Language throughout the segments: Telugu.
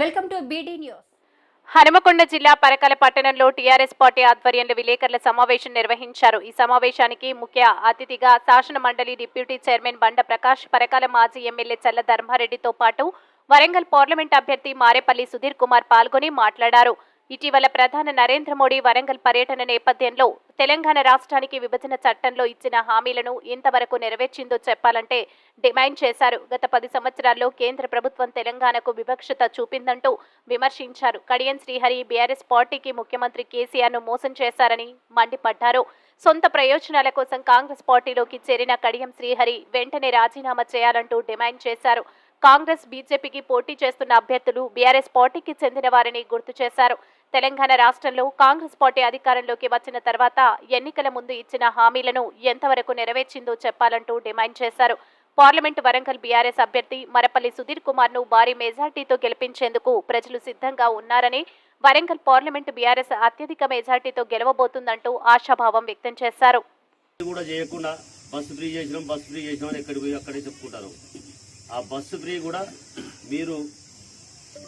Welcome to BD news Hanumakonda జిల్లా పరకాల పట్టణంలో టీఆర్ఎస్ పార్టీ ఆధ్వర్యంలో విలేకరుల సమావేశం నిర్వహించారు. ఈ సమావేశానికి ముఖ్య అతిథిగా శాసన మండలి డిప్యూటీ చైర్మన్ బండ ప్రకాష్ పరకాల మాజీ ఎమ్మెల్యే చల్ల ధర్మారెడ్డితో పాటు వరంగల్ పార్లమెంట్ అభ్యర్థి మారేపల్లి సుధీర్ కుమార్ పాల్గొని మాట్లాడారు. ఇటీవల ప్రధాని నరేంద్ర మోడీ వరంగల్ పర్యటన నేపథ్యంలో తెలంగాణ రాష్ట్రానికి విభజన చట్టంలో ఇచ్చిన హామీలను ఇంతవరకు నెరవేర్చిందో చెప్పాలంటే డిమాండ్ చేశారు. గత పది సంవత్సరాల్లో కేంద్ర ప్రభుత్వం తెలంగాణకు వివక్షత చూపిందంటూ విమర్శించారు. కడియం శ్రీహరి బీఆర్ఎస్ పార్టీకి ముఖ్యమంత్రి కేసీఆర్ను మోసం చేశారని మండిపడ్డారు. సొంత ప్రయోజనాల కోసం కాంగ్రెస్ పార్టీలోకి చేరిన కడియం శ్రీహరి వెంటనే రాజీనామా చేయాలంటూ డిమాండ్ చేశారు. కాంగ్రెస్ బీజేపీకి పోటీ చేస్తున్న అభ్యర్థులు బీఆర్ఎస్ పార్టీకి చెందిన వారిని గుర్తు చేశారు. తెలంగాణ రాష్ట్రంలో కాంగ్రెస్ పార్టీ అధికారంలోకి వచ్చిన తర్వాత ఎన్నికల ముందు ఇచ్చిన హామీలను ఎంతవరకు నెరవేర్చిందో చెప్పాలంటూ డిమాండ్ చేశారు. పార్లమెంటు వరంగల్ బీఆర్ఎస్ అభ్యర్థి మరపల్లి సుధీర్ కుమార్ను భారీ మెజార్టీతో గెలిపించేందుకు ప్రజలు సిద్ధంగా ఉన్నారని వరంగల్ పార్లమెంటు బీఆర్ఎస్ అత్యధిక మెజార్టీతో గెలవబోతుందంటూ ఆశాభావం వ్యక్తం చేశారు. కూడా చేయకుండా బస్సు ఫ్రీ చేసినాం బస్సు ఫ్రీ చేసినాం అని ఎక్కడికి పోయి అక్కడే చెప్పుకుంటారు. ఆ బస్సు ఫ్రీ కూడా మీరు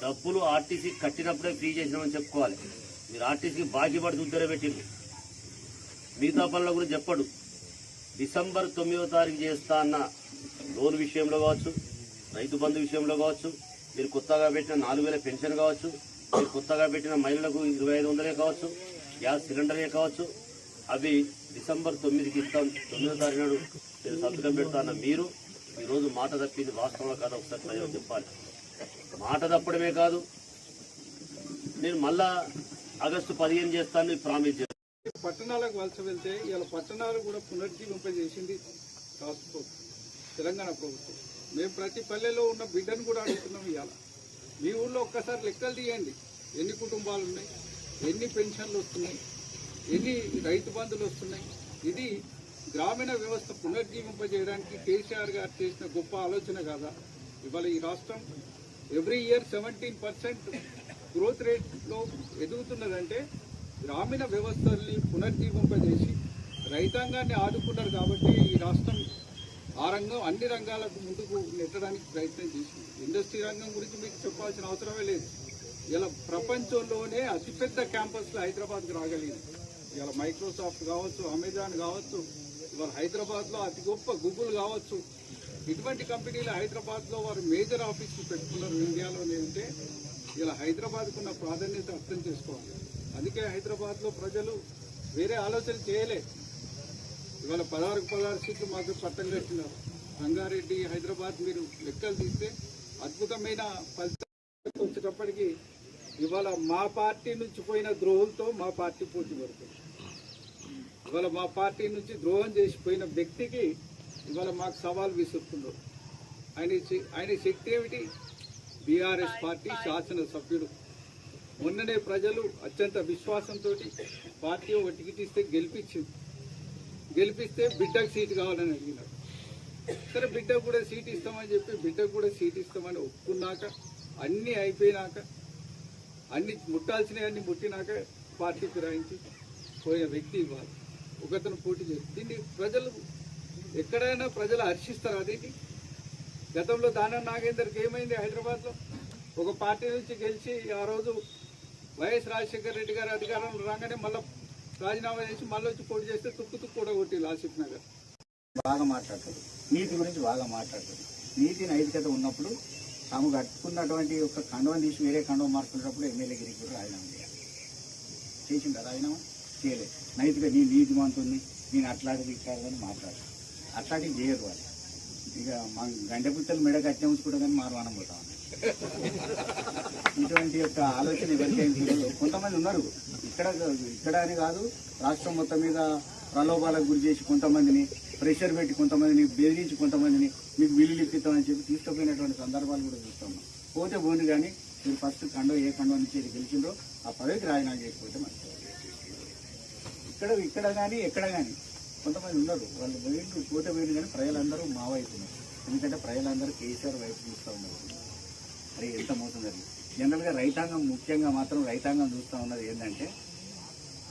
డబ్బులు ఆర్టీసీ కట్టినప్పుడే ఫ్రీ చేసినామని చెప్పుకోవాలి. మీరు ఆర్టీసీకి బాకీ పడి ఉద్దర పెట్టింది మిగతా పనుల గురించి చెప్పడు. డిసెంబర్ తొమ్మిదో తారీఖు చేస్తా అన్న లోన్ విషయంలో కావచ్చు రైతు బంధు విషయంలో కావచ్చు మీరు కొత్తగా పెట్టిన నాలుగు వేల పెన్షన్ కావచ్చు మీరు కొత్తగా పెట్టిన మహిళలకు ఇరవై ఐదు వందలే కావచ్చు గ్యాస్ సిలిండరే కావచ్చు అవి డిసెంబర్ తొమ్మిదికి ఇస్తాం తొమ్మిదో తారీఖు నాడు నేను సంతకం పెడతాన్న మీరు ఈరోజు మాట తప్పింది వాస్తవం కాదు ఒకసారి ప్రజలు చెప్పాలి. మాట తప్పడమే కాదు. నేను మళ్ళా ఆగస్టు పదిహేను చేస్తాను ప్రామిస్ చేస్తాను పట్టణాలకు వలస వెళ్తే ఇలా పట్టణాలు కూడా పునర్జీవింపజేసింది రాష్ట్ర ప్రభుత్వం తెలంగాణ ప్రభుత్వం. మేము ప్రతి పల్లెలో ఉన్న బిడ్డను కూడా అడుగుతున్నాం ఇవాళ. మీ ఊళ్ళో ఒక్కసారి లెక్కలు తీయండి. ఎన్ని కుటుంబాలు ఉన్నాయి? ఎన్ని పెన్షన్లు వస్తున్నాయి? ఎన్ని రైతు బంధులు వస్తున్నాయి? ఇది గ్రామీణ వ్యవస్థ పునర్జీవింపజేయడానికి కేసీఆర్ గారు చేసిన గొప్ప ఆలోచన కాదా? ఇవాళ ఈ రాష్ట్రం every year seventeen percent growth రేట్లో ఎదుగుతున్నదంటే గ్రామీణ వ్యవస్థల్ని పునర్జీవింపజేసి రైతాంగాన్ని ఆదుకున్నారు కాబట్టి ఈ రాష్ట్రం ఆ రంగం అన్ని రంగాలకు ముందుకు నెట్టడానికి ప్రయత్నం చేసింది. ఇండస్ట్రీ రంగం గురించి మీకు చెప్పాల్సిన అవసరమే లేదు. ఇలా ప్రపంచంలోనే అతిపెద్ద క్యాంపస్లు హైదరాబాద్కి రాగలిగింది. ఇలా మైక్రోసాఫ్ట్ కావచ్చు అమెజాన్ కావచ్చు ఇవాళ హైదరాబాద్లో అతి గొప్ప గూగుల్ కావచ్చు ఇటువంటి కంపెనీలు హైదరాబాద్లో వారు మేజర్ ఆఫీసులు పెట్టుకున్నారు ఇండియాలోనే అంటే ఇలా హైదరాబాద్కు ఉన్న ప్రాధాన్యత అర్థం చేసుకోవాలి. అందుకే హైదరాబాద్లో ప్రజలు వేరే ఆలోచన చేయలే. ఇవాళ పదహారు పదహారు సీట్లు మాకు పట్టం కట్టినారు. రంగారెడ్డి హైదరాబాద్ మీరు లెక్కలు తీస్తే అద్భుతమైన ఫలితాలు వచ్చేటప్పటికి ఇవాళ మా పార్టీ నుంచి పోయిన ద్రోహులతో మా పార్టీ పోటీ పడుతుంది. ఇవాళ మా పార్టీ నుంచి ద్రోహం చేసిపోయిన వ్యక్తికి ఇవాళ మాకు సవాల్ విసురుతుండవు ఆయన ఆయన శక్తి ఏమిటి? బీఆర్ఎస్ పార్టీ శాసనసభ్యుడు. మొన్ననే ప్రజలు అత్యంత విశ్వాసంతో పార్టీ ఒక టికెట్ ఇస్తే గెలిపించింది. గెలిపిస్తే బిడ్డకు సీటు కావాలని అడిగినారు. సరే బిడ్డకు కూడా సీట్ ఇస్తామని చెప్పి బిడ్డకు కూడా సీట్ ఇస్తామని ఒప్పుకున్నాక అన్నీ అయిపోయినాక అన్ని ముట్టాల్సినవన్నీ ముట్టినాక పార్టీ ఫిరాయించి పోయిన వ్యక్తి ఇవ్వాలి ఒకతను పోటీ చేసి దీన్ని ప్రజలు ఎక్కడైనా ప్రజలు హర్షిస్తారు అదేంటి గతంలో దాన నాగేందర్కి ఏమైంది హైదరాబాద్లో? ఒక పార్టీ నుంచి గెలిచి ఆ రోజు వైఎస్ రాజశేఖర రెడ్డి గారు అధికారంలో రాగానే మళ్ళీ రాజీనామా చేసి మళ్ళీ వచ్చి పోటీ చేస్తే తుక్కు తుక్కు కూడా కొట్టి ఆసిఫ్ నగర్. బాగా మాట్లాడతాడు నీతి గురించి బాగా మాట్లాడతాడు నీతి నైతికత ఉన్నప్పుడు తాము కట్టుకున్నటువంటి ఒక కండవం తీసి వేరే కండవం మార్చుకున్నప్పుడు ఎమ్మెల్యే గిరికి కూడా రాజీనామా చేయాలి. చేసిందా రాజీనామా? చేయలేదు. నైతిక నీ నీతి మంతుంది నేను అట్లాంటిది కాదని మాట్లాడు అట్లాంటివి చేయరు వాళ్ళు. ఇక మా గండెపుత్తలు మెడకు మెడ కట్టే కానీ మారవానం పోతా ఉన్నాయి ఇటువంటి యొక్క ఆలోచన ఎవరికైనా కొంతమంది ఉన్నారు. ఇక్కడ ఇక్కడ అని కాదు రాష్ట్రం మొత్తం మీద ప్రలోభాలకు గురి చేసి కొంతమందిని ప్రెషర్ పెట్టి కొంతమందిని బెదిరించి కొంతమందిని మీకు బిల్లులు ఇప్పిస్తామని చెప్పి తీసుకుపోయినటువంటి సందర్భాలు కూడా చూస్తాము పోతే పోండి కానీ మీరు ఫస్ట్ కండో ఏ కండో నుంచి ఇది గెలిచిండ్రో ఆ పదవికి రాజీనామా చేయకపోతే మంచిది. ఇక్కడ ఇక్కడ కానీ ఎక్కడ కానీ కొంతమంది ఉన్నారు. వాళ్ళు వేళ్ళు పోతే పోయిండు కానీ ప్రజలందరూ మా వైపు ఎందుకంటే ప్రజలందరూ కేసీఆర్ వైపు చూస్తూ ఉన్నారు. అరే ఎంత మోసం జరిగింది. జనరల్గా రైతాంగం ముఖ్యంగా మాత్రం రైతాంగం చూస్తూ ఉన్నది ఏంటంటే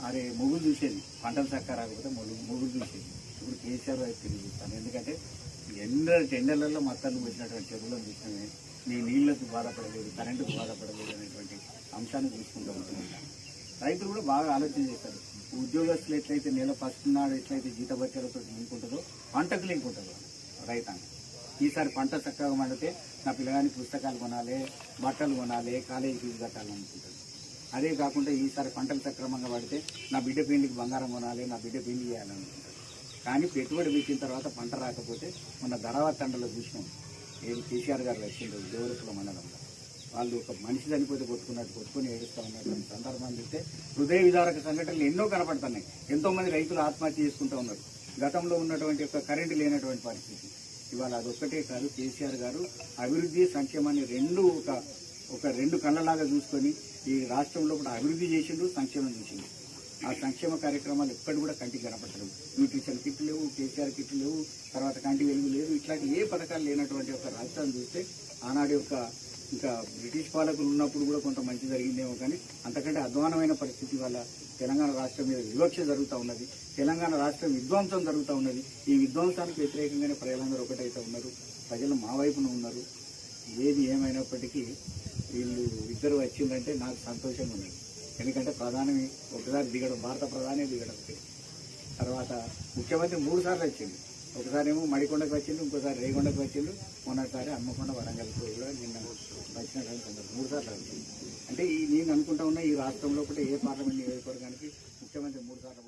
అరే మొగులు చూసేది. పంటలు చక్క రాకపోతే మొగులు మొగులు చూసేది. ఇప్పుడు కేసీఆర్ వైపు తిరిగి చూస్తాను. ఎందుకంటే ఎండ టెండర్లలో మత్తలు పెట్టినటువంటి చెరువులను చూసినవి నీ నీళ్ళకు బాధపడలేదు కరెంటుకు బాధపడలేదు అనేటువంటి అంశాన్ని చూసుకుంటూ ఉంటున్నాం రైతులు కూడా బాగా ఆలోచన చేస్తారు. ఉద్యోగస్తులు ఎట్లయితే నెల ఫస్ట్ నాడు ఎట్లయితే జీతభత్యాలతో లింక్ ఉంటుందో పంటకు లింక్ ఉంటుందో రైతాంగం. ఈసారి పంట చక్కగా పండితే నా పిల్లగానికి పుస్తకాలు కొనాలి బట్టలు కొనాలి కాలేజీ ఫీజు కట్టాలనుకుంటాడు అదే కాకుండా ఈసారి పంటలు సక్రమంగా పడితే నా బిడ్డ పెళ్ళికి బంగారం కొనాలి నా బిడ్డ పెళ్ళి చేయాలనుకుంటాడు కానీ పెట్టుబడి పెట్టిన తర్వాత పంట రాకపోతే మొన్న ధరావత్ తండలో చూసినాం. నేను కేసీఆర్ గారు వచ్చిండ్రు దేవరకుల మండలంలో. వాళ్ళు ఒక మనిషి చనిపోతే కొట్టుకున్నట్టు కొట్టుకుని ఏడుస్తూ ఉన్నటువంటి సందర్భాన్ని చూస్తే హృదయ విదారక సంఘటనలు ఎన్నో కనపడుతున్నాయి. ఎంతోమంది రైతులు ఆత్మహత్య చేసుకుంటూ ఉన్నారు. గతంలో ఉన్నటువంటి యొక్క కరెంటు లేనటువంటి పరిస్థితి. ఇవాళ అదొక్కటే కాదు కేసీఆర్ గారు అభివృద్ధి సంక్షేమాన్ని రెండు ఒక ఒక రెండు కళ్ళలాగా చూసుకొని ఈ రాష్ట్రంలో కూడా అభివృద్ధి చేసిండు సంక్షేమం చేసిండు. ఆ సంక్షేమ కార్యక్రమాలు ఎక్కడ కూడా కంటికి కనపడలేదు న్యూట్రిషన్ కిట్లు లేవు కేసీఆర్ కిట్లు లేవు తర్వాత కంటి వెలుగు లేదు. ఇట్లాంటి ఏ పథకాలు లేనటువంటి ఒక రాష్ట్రాన్ని చూస్తే ఆనాడు యొక్క ఇంకా బ్రిటిష్ పాలకులు ఉన్నప్పుడు కూడా కొంత మంచి జరిగిందేమో కానీ అంతకంటే అధ్వానమైన పరిస్థితి వల్ల తెలంగాణ రాష్ట్రం మీద వివక్ష జరుగుతూ ఉన్నది. తెలంగాణ రాష్ట్రం విధ్వంసం జరుగుతూ ఉన్నది. ఈ విధ్వంసానికి వ్యతిరేకంగానే ప్రజలందరూ ఒకటైతే ఉన్నారు. ప్రజలు మా వైపున ఉన్నారు. ఏది ఏమైనప్పటికీ వీళ్ళు ఇద్దరు వచ్చిందంటే నాకు సంతోషంగా ఉన్నది. ఎందుకంటే ప్రధాని ఒకసారి దిగడం భారత ప్రధాని దిగడం. తర్వాత ముఖ్యమంత్రి మూడు సార్లు వచ్చింది. ఒకసారి ఏమో మడికొండకు వచ్చిండు ఇంకోసారి రేగొండకు వచ్చిండు మొన్నసారి హన్మకొండ వరంగల్ కూడా నిన్న వచ్చినటువంటి సందర్భం. మూడు సార్లు అంటే ఈ నేను అనుకుంటా ఉన్న ఈ రాష్ట్రంలో కూడా ఏ పార్లమెంట్ నియోజకవర్గానికి ముఖ్యమంత్రి మూడు సార్లు